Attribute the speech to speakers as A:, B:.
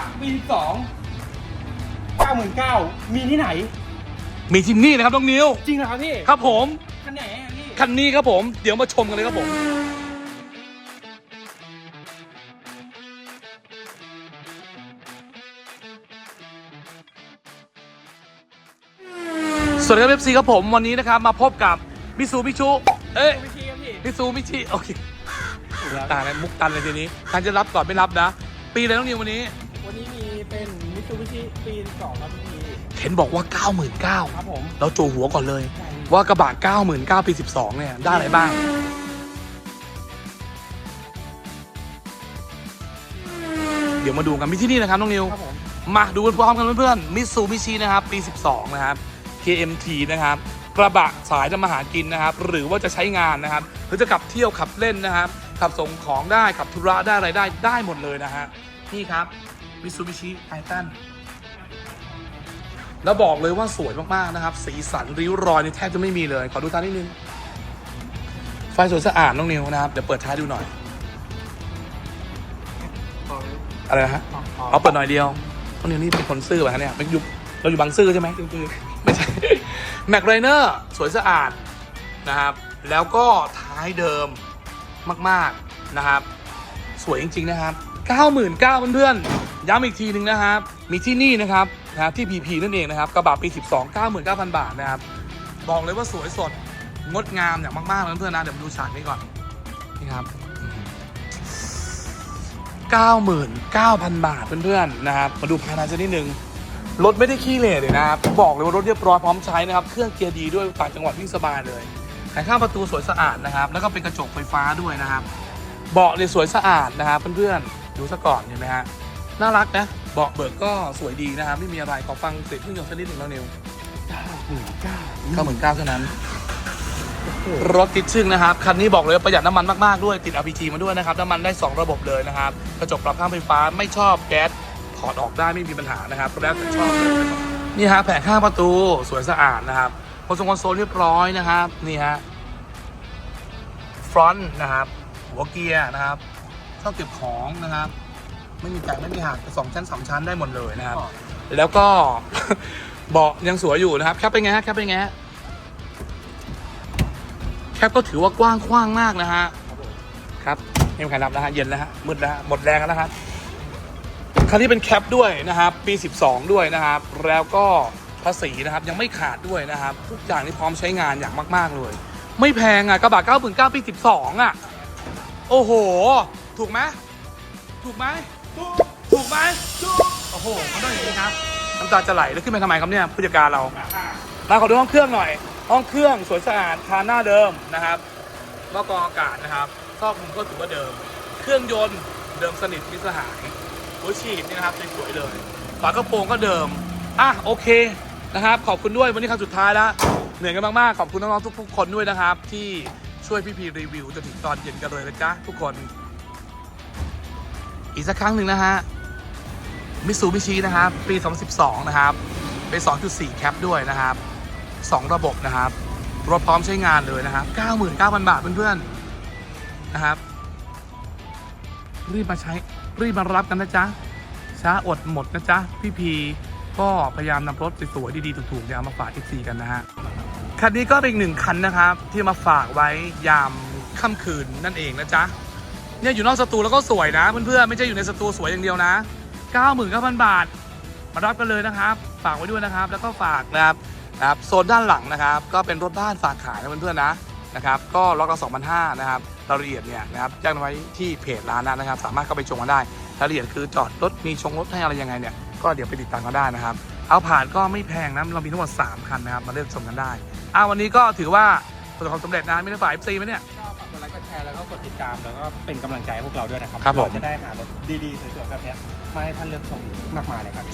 A: ะปีสองเก้าหมื่นเก้ามีที่ไหน
B: มีที่นี่นะครับน้องนิว
A: จริงเหรอครับพี่
B: ครับผม
A: คันไหนอะพี่
B: คันนี้ครับผม เดี๋ยวมาชมกันเลยครับผม สวัสดีครับเอฟซีครับผม วันนี้นะครับมาพบกับมิซูบิชุ เอ้ย
A: ไม่ใช่ครับพี่
B: มิซูมิชิ โอเค ตายแล้วมุกตันเลยทีนี้ท่านจะรับก่อนไม่รับนะ ปีอะไรน้องนิววันนี้
A: วันนี้มีเป็นมิตซูบิชิปีสองครับพี่
B: เห็นบอกว่า 99,000
A: ครับผม
B: เราโจหัวก่อนเลย ว่ากระบะ99,000ปี12 เนี่ย ได้อะไรบ้าง เดี๋ยวมาดูกันมีที่นี่นะครับ น้องนิว
A: ครับผม
B: มาดูพร้อมกันเพื่อนๆมิซูบิชินะครับ ปี 12 นะครับ KMT นะครับ กระบะสายทำมาหากินนะครับ หรือว่าจะใช้งานนะครับ หรือจะขับเที่ยวขับเล่นนะครับ ขับส่งของได้ขับธุระได้อะไรได้ได้หมดเลยนะฮะนี่ครับ มิซูบิชิไททันแล้วบอกเลยว่าสวยมาก ๆ นะครับ สีสันริ้วรอยนี่แทบจะไม่มีเลย ขอดูตานิดนึง ไฟสวยสะอาดน้องนิวนะครับ เดี๋ยวเปิดท้ายดูหน่อย อะไรนะฮะเอาเปิดหน่อยเดียวน้องนิวนี่เป็นคนซื่อป่ะฮะเนี่ยเป็นอยู่เราอยู่บางซื่อใช่ไหม
A: จริง
B: ไม่ใช่แม็กไรเนอร์สวยสะอาดนะครับ แล้วก็ท้ายเดิมมาก ๆ นะครับ สวยจริง ๆ นะครับ 99,000เพื่อนๆ ย้ำอีกทีหนึ่งนะครับ มีที่นี่นะครับนะครับที่ PP นั่นเองนะครับ กระบะปี 12 99,000 บาทนะครับ บอกเลยว่าสวยสด งดงามอย่างมากๆเลยเพื่อนๆนะเดี๋ยวมาดูฉากนี้ก่อน นี่ครับ 99,000 บาทเพื่อนๆนะครับ มาดูภายในสักนิดนึงรถไม่ได้ขี้เหร่เลยนะครับ บอกเลยว่ารถเรียบร้อยพร้อมใช้นะครับ เครื่องเกียร์ดีด้วยต่างจังหวัดวิ่งสบายเลยแต่ข้างประตูสวยสะอาดนะครับ แล้วก็เป็นกระจกไฟฟ้าด้วยนะครับ เบาะเนี่ยสวยสะอาดนะครับเพื่อนๆ ดูซะก่อนเห็นไหมฮะ น่ารักนะเบาะเบิกก็สวยดีนะครับไม่มีอะไรขอฟังเสียงเครื่องยนต์สักนิดหนึ่งแล้วนิว
A: เก้าหมื่นเก้า
B: เก้าหมื่นเก้าเท่านั้น รถติดชึ่งนะครับ คันนี้บอกเลยว่าประหยัดน้ำมันมาก ๆ ด้วยติด LPG มาด้วยนะครับ น้ำมันได้ 2 ระบบเลยนะครับ กระจกปรับข้างไฟฟ้าไม่ชอบแก๊สถอดออกได้ไม่มีปัญหานะครับแล้วแต่ชอบเลยนี่ฮะแผงข้างประตูสวยสะอาดนะครับคอนโซลคอนโซลเรียบร้อยนะครับนี่ฮะฟรอนต์นะครับ หัวเกียร์นะครับช่องเก็บของนะครับ ไม่มีแตกไม่มีหักสองชั้นสามชั้นได้หมดเลยนะครับ แล้วก็ เบาะยังสวยอยู่นะครับแคปเป็นไงฮะแคปเป็นไงฮะแคปก็ถือว่ากว้างขว้างมากนะฮะครับไม่มีใครรับนะฮะเย็นแล้วฮะมืดแล้วหมดแรงแล้วนะครับคันนี้เป็นแคปด้วยนะครับปี 12 ด้วยนะครับ แล้วก็ภาษีนะครับยังไม่ขาดด้วยนะครับ ทุกอย่างนี่พร้อมใช้งานอย่างมาก ๆเลย ไม่แพงอะกระบะ99,000ปี 12 อะ โอ้โห ถูกไหมถูกไหม ถูกไหมโอ้โหมันต้องอย่างนี้ครับน้ำตาจะไหลแล้วขึ้นไปทำไมครับเนี่ยผู้จัดการเรามาขอดูห้องเครื่องหน่อย ห้องเครื่องสวยสะอาดคานหน้าเดิมนะครับหม้กรองอากาศนะครับซอกมุมก็ถือว่าเดิม เครื่องยนต์เดิมสนิทมิสหายหัวฉีดนี่นะครับสวยๆเลยฝากระโปรงก็เดิมอะโอเคนะครับ ขอบคุณด้วยวันนี้ครั้งสุดท้ายแล้วเหนื่อยกันมากๆขอบคุณน้องๆทุกๆคนด้วยนะครับ ที่ช่วยพี่พีรีวิวจนถึงตอนเย็นกันเลยนะจ๊ะทุกคน อีกสักครั้งหนึ่งนะฮะมิสูบิชินะครับ ปี 2012 นะครับ เป็น 2.4 แคปด้วยนะครับ 2 ระบบนะครับ รถพร้อมใช้งานเลยนะครับ 99,000 บาทเพื่อนๆ นะครับ รีบมาใช้ รีบมารับกันนะจ๊ะ ช้าอดหมดนะจ๊ะ พี่พีก็พยายามนำรถสวยๆ ดีๆ ถูกๆเนี่ยเอามาฝาก FC กันนะฮะ คันนี้ก็เป็นอีกหนึ่งคันนะครับ ที่มาฝากไว้ยามค่ำคืนนั่นเองนะจ๊ะ เนี่ยอยู่นอกสตูแล้วก็สวยนะเพื่อนๆไม่ใช่อยู่ในสตูสวยอย่างเดียวนะ 99,000 บาท มารับกันเลยนะครับ ฝากไว้ด้วยนะครับ แล้วก็ฝากนะครับนะครับโซนด้านหลังนะครับ ก็เป็นรถบ้านฝากขายนะเพื่อนๆนะนะครับ ก็ล็อกละ2,500นะครับรายละเอียดเนี่ยนะครับแจ้งไว้ที่เพจร้านนะครับ สามารถเข้าไปชมกันได้รายละเอียดคือจอดรถมีชงรถให้อะไรยังไงเนี่ยก็เดี๋ยวไปติดตามกันได้นะครับ เอาผ่านก็ไม่แพงนะเรามีทั้งหมด3คันนะครับมาเลือกชมกันได้อ่าวันนี้ก็ถือว่าประสบความสำเร็จนะไม่ได้ฝ่าย FC ไหมเนี่ย
A: ก็ฝากกดไลค์กดแชร์แล้วก็กดติดตามแล้วก็เป็นกำลังใจให้พวกเราด้วยนะครับ
B: ครับผม
A: เาจะได้หารถดีๆสวยๆแบบเนี้ยมาให้ท่านเลือกชมมากมายเลยครับ